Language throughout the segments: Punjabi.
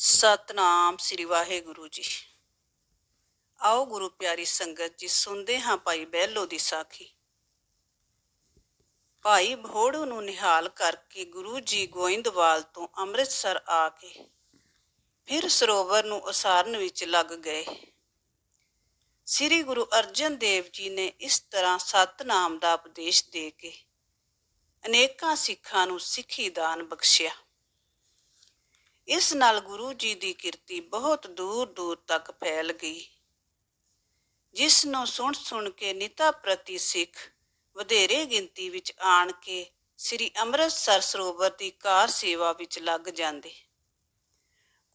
ਸਤਨਾਮ ਸ੍ਰੀ ਵਾਹਿਗੁਰੂ ਜੀ। ਆਓ ਗੁਰੂ ਪਿਆਰੀ ਸੰਗਤ ਜੀ, ਸੁਣਦੇ ਹਾਂ ਭਾਈ ਬਹਿਲੋ ਦੀ ਸਾਖੀ। ਭਾਈ ਭੋੜੂ ਨੂੰ ਨਿਹਾਲ ਕਰਕੇ ਗੁਰੂ ਜੀ ਗੋਇੰਦਵਾਲ ਤੋਂ ਅੰਮ੍ਰਿਤਸਰ ਆ ਕੇ ਫਿਰ ਸਰੋਵਰ ਨੂੰ ਉਸਾਰਨ ਵਿੱਚ ਲੱਗ ਗਏ। ਸ੍ਰੀ ਗੁਰੂ ਅਰਜਨ ਦੇਵ ਜੀ ਨੇ ਇਸ ਤਰ੍ਹਾਂ ਸਤਨਾਮ ਦਾ ਉਪਦੇਸ਼ ਦੇ ਕੇ ਅਨੇਕਾਂ ਸਿੱਖਾਂ ਨੂੰ ਸਿੱਖੀ ਦਾਨ ਬਖਸ਼ਿਆ। ਇਸ ਨਾਲ ਗੁਰੂ ਜੀ ਦੀ ਕਿਰਤੀ ਬਹੁਤ ਦੂਰ ਦੂਰ ਤੱਕ ਫੈਲ ਗਈ। ਜਿਸ ਨੂੰ ਸੁਣ ਸੁਣ ਕੇ ਨਿਤਾ ਪ੍ਰਤੀ ਸਿੱਖ ਵਧੇਰੇ ਗਿਣਤੀ ਵਿੱਚ ਆਣ ਕੇ ਸ੍ਰੀ ਅੰਮ੍ਰਿਤਸਰ ਸਰੋਵਰ ਦੀ ਕਾਰ ਸੇਵਾ ਵਿੱਚ ਲੱਗ ਜਾਂਦੇ।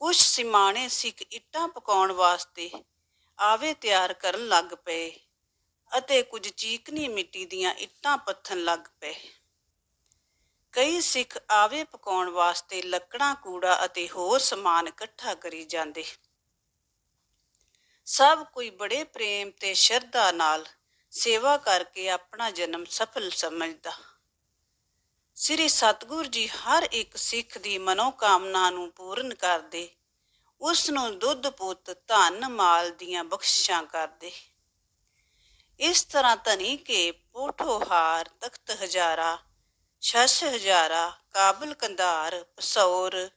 ਕੁਝ ਸਿਮਾਣੇ ਸਿੱਖ ਇੱਟਾਂ ਪਕਾਉਣ ਵਾਸਤੇ ਆਵੇ ਤਿਆਰ ਕਰਨ ਲੱਗ ਪਏ ਅਤੇ ਕੁਝ ਚੀਕਨੀ ਮਿੱਟੀ ਦੀਆਂ ਇੱਟਾਂ ਪੱਥਣ ਲੱਗ ਪਏ। ਕਈ ਸਿੱਖ ਆਵੇ ਪਕਾਉਣ ਵਾਸਤੇ ਲੱਕੜਾਂ, ਕੂੜਾ ਅਤੇ ਹੋਰ ਸਮਾਨ ਇਕੱਠਾ ਕਰੀ ਜਾਂਦੇ। ਸਭ ਕੋਈ ਬੜੇ ਪ੍ਰੇਮ ਤੇ ਸ਼ਰਧਾ ਨਾਲ ਸੇਵਾ ਕਰਕੇ ਆਪਣਾ ਜਨਮ ਸਫਲ ਸਮਝਦਾ। ਸ੍ਰੀ ਸਤਗੁਰ ਜੀ ਹਰ ਇੱਕ ਸਿੱਖ ਦੀ ਮਨੋਕਾਮਨਾ ਨੂੰ ਪੂਰਨ ਕਰਦੇ, ਉਸ ਨੂੰ ਦੁੱਧ ਪੁੱਤ ਧਨ ਮਾਲ ਦੀਆਂ ਬਖਸ਼ਿਸ਼ਾਂ ਕਰਦੇ। ਇਸ ਤਰ੍ਹਾਂ ਧਨੀ ਕੇ ਪੋਠੋਹਾਰ ਤਖਤ ਹਜ਼ਾਰਾ ਛਸ ਹਜ਼ਾਰਾ ਕਾਬਲ ਕੰਧਾਰ, ਪਸੌਰ,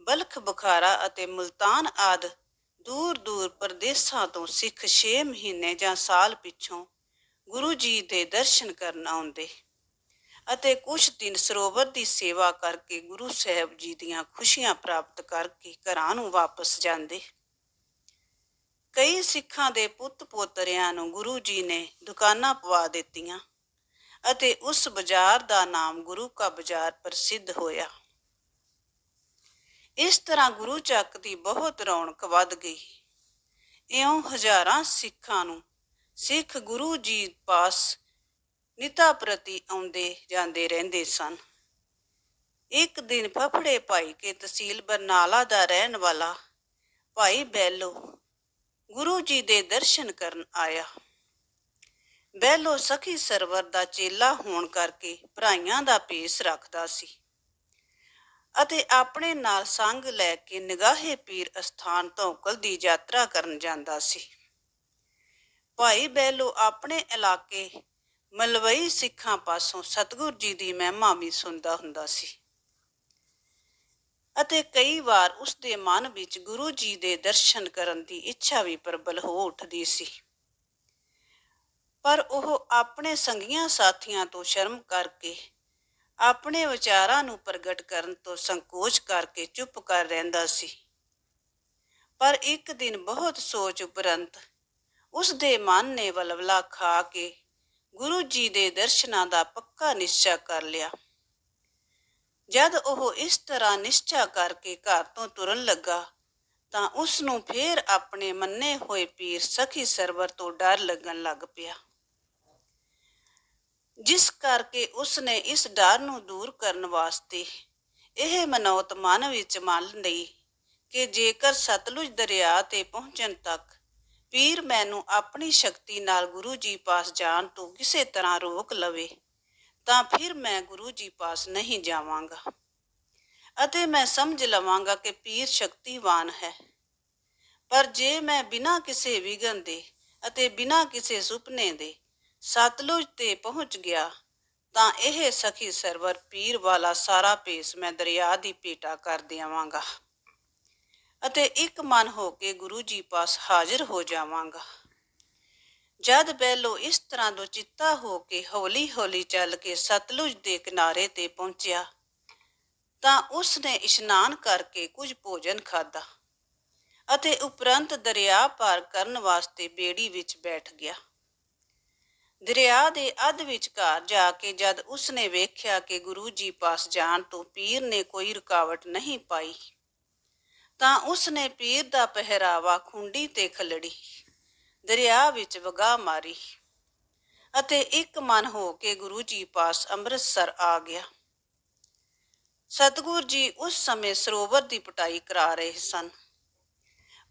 ਬਲਖ ਬੁਖਾਰਾ ਅਤੇ ਮੁਲਤਾਨ ਆਦ ਦੂਰ ਦੂਰ ਪ੍ਰਦੇਸਾਂ ਤੋਂ ਸਿੱਖ 6 ਮਹੀਨੇ ਜਾਂ ਸਾਲ ਪਿੱਛੋਂ ਗੁਰੂ ਜੀ ਦੇ ਦਰਸ਼ਨ ਕਰਨ ਆਉਂਦੇ ਅਤੇ ਕੁਝ ਦਿਨ ਸਰੋਵਰ ਦੀ ਸੇਵਾ ਕਰਕੇ ਗੁਰੂ ਸਾਹਿਬ ਜੀ ਦੀਆਂ ਖੁਸ਼ੀਆਂ ਪ੍ਰਾਪਤ ਕਰਕੇ ਘਰਾਂ ਨੂੰ ਵਾਪਸ ਜਾਂਦੇ। ਕਈ ਸਿੱਖਾਂ ਦੇ ਪੁੱਤ ਪੋਤਰਿਆਂ ਨੂੰ ਗੁਰੂ ਜੀ ਨੇ ਦੁਕਾਨਾਂ ਪਵਾ ਦਿੱਤੀਆਂ। ਅਤੇ ਉਸ ਬਾਜ਼ਾਰ ਦਾ ਨਾਮ ਗੁਰੂ ਕਾ ਬਾਜ਼ਾਰ ਪ੍ਰਸਿੱਧ ਹੋਇਆ। ਇਸ ਤਰ੍ਹਾਂ ਗੁਰੂ ਚੱਕ ਦੀ ਬਹੁਤ ਰੌਣਕ ਵੱਧ ਗਈ। ਇਉਂ ਹਜ਼ਾਰਾਂ ਸਿੱਖਾਂ ਨੂੰ ਸਿੱਖ ਗੁਰੂ ਜੀ ਪਾਸ ਨਿਤਾ ਪ੍ਰਤੀ ਆਉਂਦੇ ਜਾਂਦੇ ਰਹਿੰਦੇ ਸਨ। ਇੱਕ ਦਿਨ ਫਫੜੇ ਭਾਈ ਕੇ ਤਹਿਸੀਲ ਬਰਨਾਲਾ ਦਾ ਰਹਿਣ ਵਾਲਾ ਭਾਈ ਬੈਲੋ ਗੁਰੂ ਜੀ ਦੇ ਦਰਸ਼ਨ ਕਰਨ ਆਇਆ। ਬਹਿਲੋ ਸਖੀ ਸਰਵਰ ਦਾ ਚੇਲਾ ਹੋਣ ਕਰਕੇ ਭਰਾਈਆਂ ਦਾ ਪੇਸ ਰੱਖਦਾ ਸੀ ਅਤੇ ਆਪਣੇ ਨਾਲ ਸੰਗ ਲੈ ਕੇ ਨਿਗਾਹੇ ਪੀਰ ਅਸਥਾਨ ਧੌਕਲ ਦੀ ਯਾਤਰਾ ਕਰਨ ਜਾਂਦਾ ਸੀ। ਭਾਈ ਬਹਿਲੋ ਆਪਣੇ ਇਲਾਕੇ ਮਲਵਈ ਸਿੱਖਾਂ ਪਾਸੋਂ ਸਤਗੁਰ ਜੀ ਦੀ ਮਹਿਮਾ ਵੀ ਸੁਣਦਾ ਹੁੰਦਾ ਸੀ ਅਤੇ ਕਈ ਵਾਰ ਉਸ ਦੇ ਮਨ ਵਿੱਚ ਗੁਰੂ ਜੀ ਦੇ ਦਰਸ਼ਨ ਕਰਨ ਦੀ ਇੱਛਾ ਵੀ ਪ੍ਰਬਲ ਹੋ ਉੱਠਦੀ ਸੀ। ਪਰ ਉਹ ਆਪਣੇ ਸੰਗੀਆਂ ਸਾਥੀਆਂ ਤੋਂ ਸ਼ਰਮ ਕਰਕੇ, ਆਪਣੇ ਵਿਚਾਰਾਂ ਨੂੰ ਪ੍ਰਗਟ ਕਰਨ ਤੋਂ ਸੰਕੋਚ ਕਰਕੇ ਚੁੱਪ ਕਰ ਰਹਿੰਦਾ ਸੀ। ਪਰ ਇੱਕ ਦਿਨ ਬਹੁਤ ਸੋਚ ਉਪਰੰਤ ਉਸ ਦੇ ਮਨ ਨੇ ਵਲਵਲਾ ਖਾ ਕੇ ਗੁਰੂ ਜੀ ਦੇ ਦਰਸ਼ਨਾਂ ਦਾ ਪੱਕਾ ਨਿਸ਼ਚਾ ਕਰ ਲਿਆ। ਜਦ ਉਹ ਇਸ ਤਰ੍ਹਾਂ ਨਿਸ਼ਚਾ ਕਰਕੇ ਘਰ ਤੋਂ ਤੁਰਨ ਲੱਗਾ, ਤਾਂ ਉਸ ਨੂੰ ਫੇਰ ਆਪਣੇ ਮੰਨੇ ਹੋਏ ਪੀਰ ਸਖੀ ਸਰਵਰ ਤੋਂ ਡਰ ਲੱਗਣ ਲੱਗ ਪਿਆ। ਜਿਸ ਕਰਕੇ ਉਸ ਨੇ ਇਸ ਡਰ ਨੂੰ ਦੂਰ ਕਰਨ ਵਾਸਤੇ ਇਹ ਮਨੋਤ ਮਨ ਵਿੱਚ ਮੰਨ ਲਈ ਕਿ ਜੇਕਰ ਸਤਲੁਜ ਦਰਿਆ ਤੇ ਪਹੁੰਚਣ ਤੱਕ ਪੀਰ ਮੈਨੂੰ ਆਪਣੀ ਸ਼ਕਤੀ ਨਾਲ ਗੁਰੂ ਜੀ ਪਾਸ ਜਾਣ ਤੋਂ ਕਿਸੇ ਤਰ੍ਹਾਂ ਰੋਕ ਲਵੇ, ਤਾਂ ਫਿਰ ਮੈਂ ਗੁਰੂ ਜੀ ਪਾਸ ਨਹੀਂ ਜਾਵਾਂਗਾ। ਅਤੇ ਮੈਂ ਸਮਝ ਲਵਾਂਗਾ ਕਿ ਪੀਰ ਸ਼ਕਤੀਵਾਨ ਹੈ। ਪਰ ਜੇ ਮੈਂ ਬਿਨਾਂ ਕਿਸੇ ਵਿਗਨ ਦੇ ਅਤੇ ਬਿਨਾਂ ਕਿਸੇ ਸੁਪਨੇ ਦੇ ਸਤਲੁਜ ਤੇ ਪਹੁੰਚ ਗਿਆ, ਤਾਂ ਇਹ ਸਖੀ ਸਰਵਰ ਪੀਰ ਵਾਲਾ ਸਾਰਾ ਭੇਸ ਮੈਂ ਦਰਿਆ ਦੀ ਪੇਟਾ ਕਰ ਦੇਵਾਂਗਾ ਅਤੇ ਇੱਕ ਮਨ ਹੋ ਕੇ ਗੁਰੂ ਜੀ ਪਾਸ ਹਾਜ਼ਰ ਹੋ ਜਾਵਾਂਗਾ। ਜਦ ਬੈਲੋ ਇਸ ਤਰ੍ਹਾਂ ਦੋ ਚਿੱਤਾ ਹੋ ਕੇ ਹੌਲੀ ਹੌਲੀ ਚੱਲ ਕੇ ਸਤਲੁਜ ਦੇ ਕਿਨਾਰੇ ਤੇ ਪਹੁੰਚਿਆ, ਤਾਂ ਉਸ ਨੇ ਇਸ਼ਨਾਨ ਕਰਕੇ ਕੁਝ ਭੋਜਨ ਖਾਧਾ ਅਤੇ ਉਪਰੰਤ ਦਰਿਆ ਪਾਰ ਕਰਨ ਵਾਸਤੇ ਬੇੜੀ ਵਿੱਚ ਬੈਠ ਗਿਆ। ਦਰਿਆ ਦੇ ਅੱਧ ਵਿਚਕਾਰ ਜਾ ਕੇ ਜਦ ਉਸਨੇ ਵੇਖਿਆ ਕਿ ਗੁਰੂ ਜੀ ਪਾਸ ਜਾਣ ਤੋਂ ਪੀਰ ਨੇ ਕੋਈ ਰੁਕਾਵਟ ਨਹੀਂ ਪਾਈ, ਤਾਂ ਉਸਨੇ ਪੀਰ ਦਾ ਪਹਿਰਾਵਾ ਖੁੰਡੀ ਤੇ ਖਲੜੀ, ਦਰਿਆ ਵਿੱਚ ਵਗਾ ਮਾਰੀ ਅਤੇ ਇੱਕ ਮਨ ਹੋ ਕੇ ਗੁਰੂ ਜੀ ਪਾਸ ਅੰਮ੍ਰਿਤਸਰ ਆ ਗਿਆ। ਸਤਗੁਰ ਜੀ ਉਸ ਸਮੇਂ ਸਰੋਵਰ ਦੀ ਪਟਾਈ ਕਰਾ ਰਹੇ ਸਨ।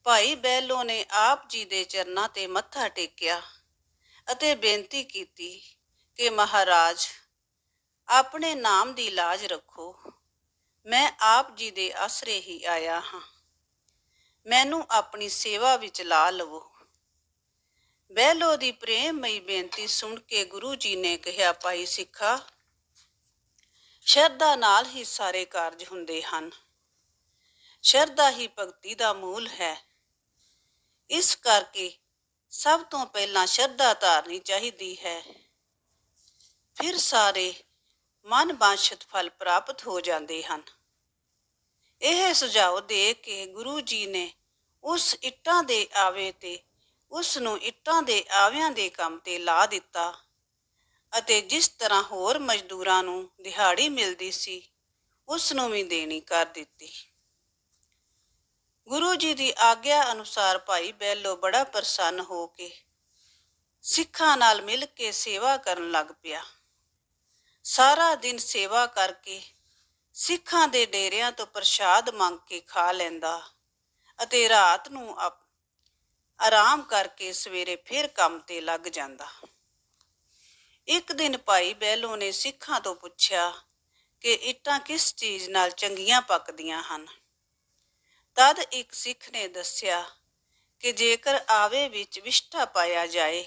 ਭਾਈ ਬੈਲੋ ਨੇ ਆਪ ਜੀ ਦੇ ਚਰਨਾਂ ਤੇ ਮੱਥਾ ਟੇਕਿਆ। ਅਤੇ ਬੇਨਤੀ ਕੀਤੀ ਕਿ ਮਹਾਰਾਜ, ਆਪਣੇ ਨਾਮ ਦੀ ਲਾਜ ਰੱਖੋ। ਮੈਂ ਆਪ ਜੀ ਦੇ ਆਸਰੇ ਹੀ ਆਇਆ ਹਾਂ। ਮੈਨੂੰ ਆਪਣੀ ਸੇਵਾ ਵਿੱਚ ਲਾ ਲਵੋ। ਬਹਿਲੋ ਦੀ ਪ੍ਰੇਮਮਈ ਬੇਨਤੀ ਸੁਣ ਕੇ ਗੁਰੂ ਜੀ ਨੇ ਕਿਹਾ, ਭਾਈ ਸਿੱਖਾ, ਸ਼ਰਧਾ ਨਾਲ ਹੀ ਸਾਰੇ ਕਾਰਜ ਹੁੰਦੇ ਹਨ। ਸ਼ਰਧਾ ਹੀ ਭਗਤੀ ਦਾ ਮੂਲ ਹੈ। ਇਸ ਕਰਕੇ ਸਭ ਤੋਂ ਪਹਿਲਾਂ ਸ਼ਰਧਾ ਧਾਰਨੀ ਚਾਹੀਦੀ ਹੈ। ਫਿਰ ਸਾਰੇ ਮਨ ਬਾਸ਼ਤ ਫਲ ਪ੍ਰਾਪਤ ਹੋ ਜਾਂਦੇ ਹਨ। ਇਹ ਸੁਝਾਅ ਦੇ ਕੇ ਗੁਰੂ ਜੀ ਨੇ ਉਸ ਇੱਟਾਂ ਦੇ ਆਵੇ ਤੇ ਉਸ ਨੂੰ ਇੱਟਾਂ ਦੇ ਆਵਿਆਂ ਦੇ ਕੰਮ ਤੇ ਲਾ ਦਿੱਤਾ ਅਤੇ ਜਿਸ ਤਰ੍ਹਾਂ ਹੋਰ ਮਜ਼ਦੂਰਾਂ ਨੂੰ ਦਿਹਾੜੀ ਮਿਲਦੀ ਸੀ, ਉਸ ਨੂੰ ਵੀ ਦੇਣੀ ਕਰ ਦਿੱਤੀ। ਗੁਰੂ ਜੀ ਦੀ ਆਗਿਆ ਅਨੁਸਾਰ ਭਾਈ ਬੈਲੋ ਬੜਾ ਪ੍ਰਸੰਨ ਹੋ ਕੇ ਸਿੱਖਾਂ ਨਾਲ ਮਿਲ ਕੇ ਸੇਵਾ ਕਰਨ ਲੱਗ ਪਿਆ। ਸਾਰਾ ਦਿਨ ਸੇਵਾ ਕਰਕੇ ਸਿੱਖਾਂ ਦੇ ਡੇਰਿਆਂ ਤੋਂ ਪ੍ਰਸ਼ਾਦ ਮੰਗ ਕੇ ਖਾ ਲੈਂਦਾ ਅਤੇ ਰਾਤ ਨੂੰ ਆਪ- ਆਰਾਮ ਕਰਕੇ ਸਵੇਰੇ ਫਿਰ ਕੰਮ ਤੇ ਲੱਗ ਜਾਂਦਾ। ਇੱਕ ਦਿਨ ਭਾਈ ਬੈਲੋ ਨੇ ਸਿੱਖਾਂ ਤੋਂ ਪੁੱਛਿਆ ਕਿ ਇੱਟਾਂ ਕਿਸ ਚੀਜ਼ ਨਾਲ ਚੰਗੀਆਂ ਪੱਕਦੀਆਂ ਹਨ? ਤਦ ਇੱਕ ਸਿੱਖ ਨੇ ਦੱਸਿਆ ਕਿ ਜੇਕਰ ਆਵੇ ਵਿੱਚ ਵਿਸ਼ਟਾ ਪਾਇਆ ਜਾਏ,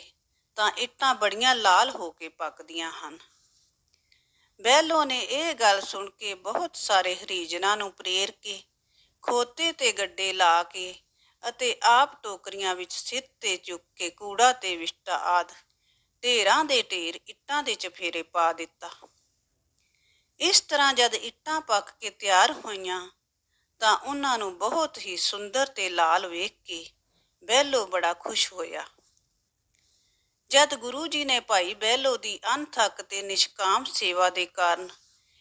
ਤਾਂ ਇੱਟਾਂ ਬੜੀਆਂ ਲਾਲ ਹੋ ਕੇ ਪੱਕਦੀਆਂ ਹਨ। ਬਹਿਲੋ ਨੇ ਇਹ ਗੱਲ ਸੁਣ ਕੇ ਬਹੁਤ ਸਾਰੇ ਹਰੀਜਨਾਂ ਨੂੰ ਪ੍ਰੇਰ ਕੇ, ਖੋਤੇ ਤੇ ਗੱਡੇ ਲਾ ਕੇ ਅਤੇ ਆਪ ਟੋਕਰੀਆਂ ਵਿੱਚ ਸਿਰ ਤੇ ਚੁੱਕ ਕੇ ਕੂੜਾ ਤੇ ਵਿਸ਼ਟਾ ਆਦ ਢੇਰਾਂ ਦੇ ਢੇਰ ਇੱਟਾਂ ਦੇ ਚਫੇਰੇ ਪਾ ਦਿੱਤਾ। ਇਸ ਤਰ੍ਹਾਂ ਜਦ ਇੱਟਾਂ ਪੱਕ ਕੇ ਤਿਆਰ ਹੋਈਆਂ ਤਾਂ ਉਹਨਾਂ ਨੂੰ ਬਹੁਤ ਹੀ ਸੁੰਦਰ ਤੇ ਲਾਲ ਵੇਖ ਕੇ ਬਹਿਲੋ ਬੜਾ ਖੁਸ਼ ਹੋਇਆ। ਜਦ ਗੁਰੂ ਜੀ ਨੇ ਭਾਈ ਬਹਿਲੋ ਦੀ ਅਣਥੱਕ ਤੇ ਨਿਸ਼ਕਾਮ ਸੇਵਾ ਦੇ ਕਾਰਨ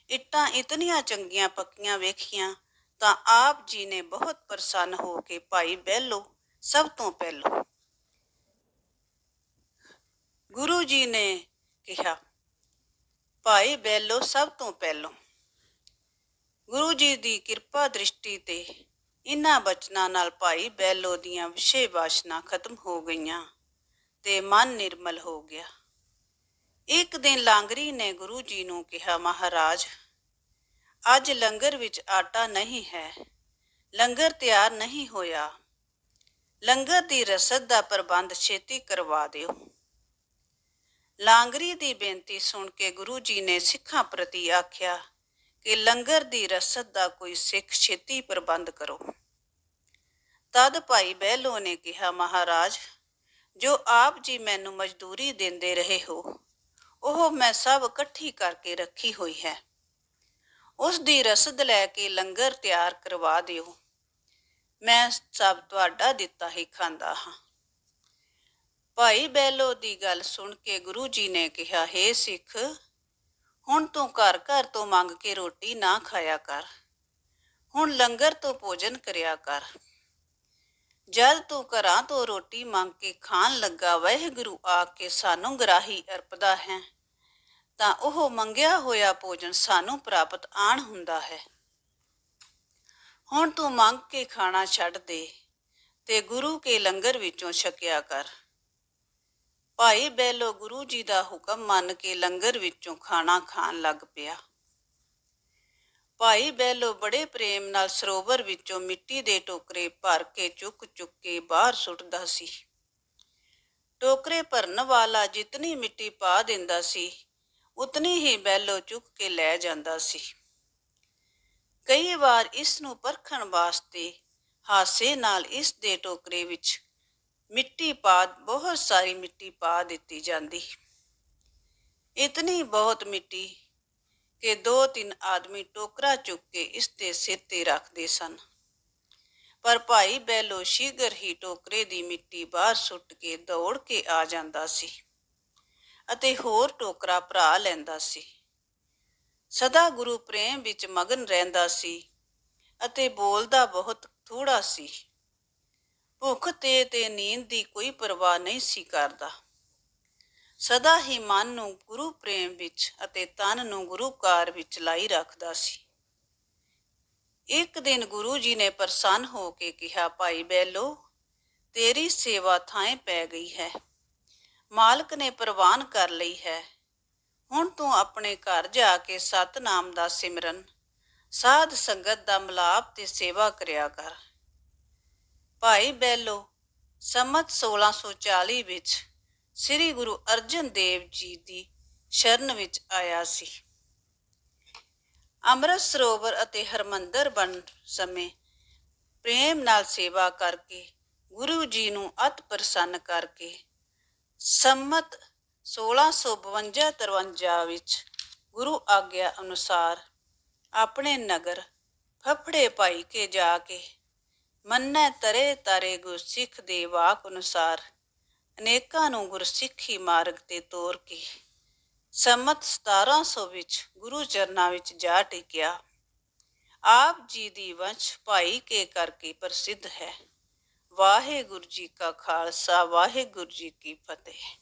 ਇੱਟਾਂ ਇਤਨੀਆਂ ਚੰਗੀਆਂ ਪੱਕੀਆਂ ਵੇਖੀਆਂ, ਤਾਂ ਆਪ ਜੀ ਨੇ ਬਹੁਤ ਪ੍ਰਸੰਨ ਹੋ ਕੇ ਭਾਈ ਬਹਿਲੋ ਸਭ ਤੋਂ ਪਹਿਲੋਂ ਗੁਰੂ ਜੀ ਨੇ ਕਿਹਾ, ਭਾਈ ਬਹਿਲੋ ਸਭ ਤੋਂ ਪਹਿਲੋਂ। ਗੁਰੂ ਜੀ ਦੀ ਕਿਰਪਾ ਦ੍ਰਿਸ਼ਟੀ ਤੇ ਇਨ੍ਹਾਂ ਬਚਨਾਂ ਨਾਲ ਭਾਈ ਬੈਲੋ ਦੀਆਂ ਵਿਸ਼ੇ ਵਾਸ਼ਨਾ ਖਤਮ ਹੋ ਗਈਆਂ ਤੇ ਮਨ ਨਿਰਮਲ ਹੋ ਗਿਆ। ਇੱਕ ਦਿਨ ਲਾਂਗਰੀ ਨੇ ਗੁਰੂ ਜੀ ਨੂੰ ਕਿਹਾ, ਮਹਾਰਾਜ, ਅੱਜ ਲੰਗਰ ਵਿੱਚ ਆਟਾ ਨਹੀਂ ਹੈ, ਲੰਗਰ ਤਿਆਰ ਨਹੀਂ ਹੋਇਆ। ਲੰਗਰ ਦੀ ਰਸਦ ਦਾ ਪ੍ਰਬੰਧ ਛੇਤੀ ਕਰਵਾ ਦਿਓ ਲਾਂਗਰੀ ਦੀ ਬੇਨਤੀ ਸੁਣ ਕੇ ਗੁਰੂ ਜੀ ਨੇ ਸਿੱਖਾਂ ਪ੍ਰਤੀ ਆਖਿਆ ਕਿ ਲੰਗਰ ਦੀ ਰਸਦ ਦਾ ਕੋਈ ਸਿੱਖ ਛੇਤੀ ਪ੍ਰਬੰਧ ਕਰੋ। ਤਦ ਭਾਈ ਬਹਿਲੋ ਨੇ ਕਿਹਾ, ਮਹਾਰਾਜ, ਜੋ ਆਪ ਜੀ ਮੈਨੂੰ ਮਜ਼ਦੂਰੀ ਦਿੰਦੇ ਰਹੇ ਹੋ, ਉਹ ਮੈਂ ਸਭ ਇਕੱਠੀ ਕਰਕੇ ਰੱਖੀ ਹੋਈ ਹੈ। ਉਸ ਦੀ ਰਸਦ ਲੈ ਕੇ ਲੰਗਰ ਤਿਆਰ ਕਰਵਾ ਦਿਓ। ਮੈਂ ਸਭ ਤੁਹਾਡਾ ਦਿੱਤਾ ਹੀ ਖਾਂਦਾ ਹਾਂ। ਭਾਈ ਬੈਲੋ ਦੀ ਗੱਲ ਸੁਣ ਕੇ ਗੁਰੂ ਜੀ ਨੇ ਕਿਹਾ हे ਸਿੱਖ ਹੁਣ ਤੂੰ ਘਰ ਘਰ ਤੋਂ ਮੰਗ ਕੇ ਰੋਟੀ ਨਾ ਖਾਇਆ ਕਰ। ਹੁਣ ਲੰਗਰ ਤੋਂ ਭੋਜਨ ਕਰਿਆ ਕਰ। ਜਦ ਤੂੰ ਘਰਾਂ ਤੋਂ ਰੋਟੀ ਮੰਗ ਕੇ ਖਾਣ ਲੱਗਾ, ਵਾਹਿਗੁਰੂ ਆ ਕੇ ਸਾਨੂੰ ਗਰਾਹੀ ਅਰਪਦਾ ਹੈ, ਤਾਂ ਉਹ ਮੰਗਿਆ ਹੋਇਆ ਭੋਜਨ ਸਾਨੂੰ ਪ੍ਰਾਪਤ ਆਣ ਹੁੰਦਾ ਹੈ। ਹੁਣ ਤੂੰ ਮੰਗ ਕੇ ਖਾਣਾ ਛੱਡ ਦੇ ਤੇ ਗੁਰੂ ਕੇ ਲੰਗਰ ਵਿੱਚੋਂ ਛਕਿਆ ਕਰ। ਭਾਈ ਬੈਲੋ ਗੁਰੂ ਜੀ ਦਾ ਹੁਕਮ ਮੰਨ ਕੇ ਲੰਗਰ ਵਿੱਚੋਂ ਖਾਣਾ ਖਾਣ ਲੱਗ ਪਿਆ। ਭਾਈ ਬੈਲੋ ਬੜੇ ਪ੍ਰੇਮ ਨਾਲ ਸਰੋਵਰ ਵਿੱਚੋਂ ਮਿੱਟੀ ਦੇ ਟੋਕਰੇ ਭਰ ਕੇ ਚੁੱਕ ਚੁੱਕ ਕੇ ਬਾਹਰ ਸੁੱਟਦਾ ਸੀ। ਟੋਕਰੇ ਭਰਨ ਵਾਲਾ ਜਿਤਨੀ ਮਿੱਟੀ ਪਾ ਦਿੰਦਾ ਸੀ, ਉਤਨੀ ਹੀ ਬੈਲੋ ਚੁੱਕ ਕੇ ਲੈ ਜਾਂਦਾ ਸੀ। ਕਈ ਵਾਰ ਇਸ ਨੂੰ ਪਰਖਣ ਵਾਸਤੇ ਹਾਸੇ ਨਾਲ ਇਸ ਦੇ ਟੋਕਰੇ ਵਿੱਚ ਮਿੱਟੀ ਪਾ, ਬਹੁਤ ਸਾਰੀ ਮਿੱਟੀ ਪਾ ਦਿੱਤੀ ਜਾਂਦੀ। ਇਤਨੀ ਬਹੁਤ ਮਿੱਟੀ ਕਿ ਦੋ ਤਿੰਨ ਆਦਮੀ ਟੋਕਰਾ ਚੁੱਕ ਕੇ ਇਸ ਦੇ ਸਿਰ ਤੇ ਰੱਖਦੇ ਸਨ। ਪਰ ਭਾਈ ਬੈਲੋ ਸ਼ੀਗਰ ਹੀ ਟੋਕਰੇ ਦੀ ਮਿੱਟੀ ਬਾਹਰ ਸੁੱਟ ਕੇ ਦੌੜ ਕੇ ਆ ਜਾਂਦਾ ਸੀ ਅਤੇ ਹੋਰ ਟੋਕਰਾ ਭਰਾ ਲੈਂਦਾ ਸੀ। ਸਦਾ ਗੁਰੂ ਪ੍ਰੇਮ ਵਿੱਚ ਮਗਨ ਰਹਿੰਦਾ ਸੀ ਅਤੇ ਬੋਲਦਾ ਬਹੁਤ ਥੋੜਾ ਸੀ। ਭੁੱਖ ਤੇ ਤੇ ਨੀਂਦ ਦੀ ਕੋਈ ਪਰਵਾਹ ਨਹੀਂ ਸੀ ਕਰਦਾ। ਸਦਾ ਹੀ ਮਨ ਨੂੰ ਗੁਰੂ ਪ੍ਰੇਮ ਵਿੱਚ ਅਤੇ ਤਨ ਨੂੰ ਗੁਰੂ ਕਾਰ ਵਿੱਚ ਲਾਈ ਰੱਖਦਾ ਸੀ। ਇੱਕ ਦਿਨ ਗੁਰੂ ਜੀ ਨੇ ਪ੍ਰਸੰਨ ਹੋ ਕੇ ਕਿਹਾ, ਭਾਈ ਬੈਲੋ ਤੇਰੀ ਸੇਵਾ ਥਾਂ ਪੈ ਗਈ ਹੈ। ਮਾਲਕ ਨੇ ਪ੍ਰਵਾਨ ਕਰ ਲਈ ਹੈ। ਹੁਣ ਤੂੰ ਆਪਣੇ ਘਰ ਜਾ ਕੇ ਸਤਨਾਮ ਦਾ ਸਿਮਰਨ, ਸਾਧ ਸੰਗਤ ਦਾ ਮਲਾਪ ਤੇ ਸੇਵਾ ਕਰਿਆ ਕਰ। ਭਾਈ ਬੈਲੋ, ਸੰਮਤ 1640 ਵਿੱਚ ਸ੍ਰੀ ਗੁਰੂ ਅਰਜਨ ਦੇਵ ਜੀ ਦੀ ਸ਼ਰਨ ਵਿੱਚ ਆਇਆ ਸੀ। ਅੰਮ੍ਰਿਤ ਸਰੋਵਰ ਅਤੇ ਹਰਮੰਦਰ ਬਣ ਸਮੇਂ ਪ੍ਰੇਮ ਨਾਲ ਸੇਵਾ ਕਰਕੇ ਗੁਰੂ ਜੀ ਨੂੰ ਅਤ ਪ੍ਰਸੰਨ ਕਰਕੇ ਸੰਮਤ 1652-53 ਵਿੱਚ ਗੁਰੂ ਆਗਿਆ ਅਨੁਸਾਰ ਆਪਣੇ ਨਗਰ ਫਫੜੇ ਪਾਈ ਕੇ ਜਾ ਕੇ ਮੰਨੈ ਤਰੇ ਤਾਰੇ ਗੁਰਸਿੱਖ ਦੇ ਵਾਕ ਅਨੁਸਾਰ, ਅਨੇਕਾਂ ਨੂੰ ਗੁਰਸਿੱਖੀ ਮਾਰਗ ਤੇ ਤੋਰ ਕੇ। ਸੰਮਤ 1700 ਵਿੱਚ ਗੁਰੂ ਚਰਨਾਂ ਵਿੱਚ ਜਾ ਟਿਕਿਆ। ਆਪ ਜੀ ਦੀ ਵੰਸ਼ ਭਾਈ ਕੇ ਕਰਕੇ ਪ੍ਰਸਿੱਧ ਹੈ। ਵਾਹਿਗੁਰੂ ਜੀ ਕਾ ਖਾਲਸਾ, ਵਾਹਿਗੁਰੂ ਜੀ ਕੀ ਫਤਿਹ।